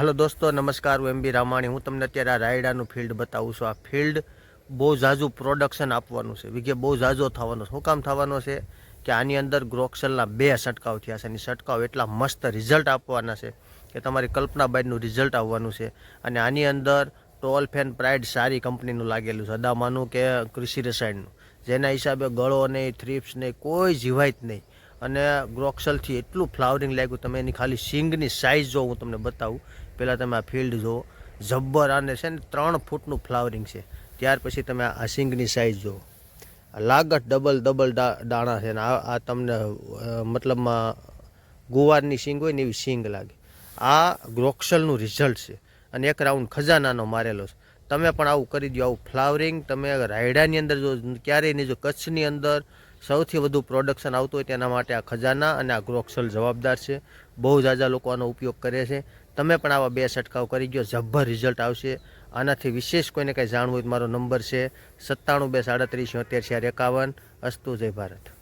હાલો દોસ્તો, નમસ્કાર, હું એમ બી રામાણી. હું તમને અત્યારે આ રાયડાનું ફિલ્ડ બતાવું છું. આ ફિલ્ડ બહુ ઝાઝું પ્રોડક્શન આપવાનું છે. વિગે બહુ ઝાઝો થવાનો છે. શું કામ થવાનો છે? કે આની અંદર ગ્રોક્સલના બે છંટકાવ થયા છે. અને છંટકાવ એટલા મસ્ત રિઝલ્ટ આપવાના છે કે તમારી કલ્પના બાદનું રિઝલ્ટ આવવાનું છે. અને આની અંદર ટોલ ફેન પ્રાઇડ સારી કંપનીનું લાગેલું છે. અદામાનું કે કૃષિ રસાયણનું. જેના હિસાબે ગળો નહીં થ્રીપ્સ નહીં કોઈ જીવાય જ નહીં. અને ગ્રોક્સલથી એટલું ફ્લાવરિંગ લાગ્યું, તમે એની ખાલી સિંગની સાઇઝ જો હું તમને બતાવું. પહેલાં તમે આ ફિલ્ડ જુઓ. જબ્બર અને છે ને ત્રણ ફૂટનું ફ્લાવરિંગ છે. ત્યાર પછી તમે આ સિંગની સાઇઝ જુઓ. લાગત ડબલ ડબલ દાણા છે ને આ તમને મતલબમાં ગુવારની સિંગ હોય ને એવી સિંગ લાગે. આ ગ્રોક્સલનું રિઝલ્ટ છે. અને એક રાઉન્ડ ખજાનાનો મારેલો છે. તમે પણ આવું કરી દો આવું ફ્લાવરિંગ. તમે રાયડાની અંદર જો ક્યારેય નહીં, જો કચ્છની અંદર સૌથી વધુ પ્રોડક્શન આવતું હોય તેના માટે આ ખજાના અને આ ગ્રોક્સલ જવાબદાર છે. બહુ ઝાઝા લોકો આનો ઉપયોગ કરે છે. તમે પણ આવા બે છંટકાવ કરી ગયો જબ્બર રિઝલ્ટ આવશે. આનાથી વિશેષ કોઈને કંઈ જાણવું હોય તો મારો નંબર છે સત્તાણું બે સાડત્રીસ, છોતેર ચાર એકાવન. અસ્તુ જય ભારત.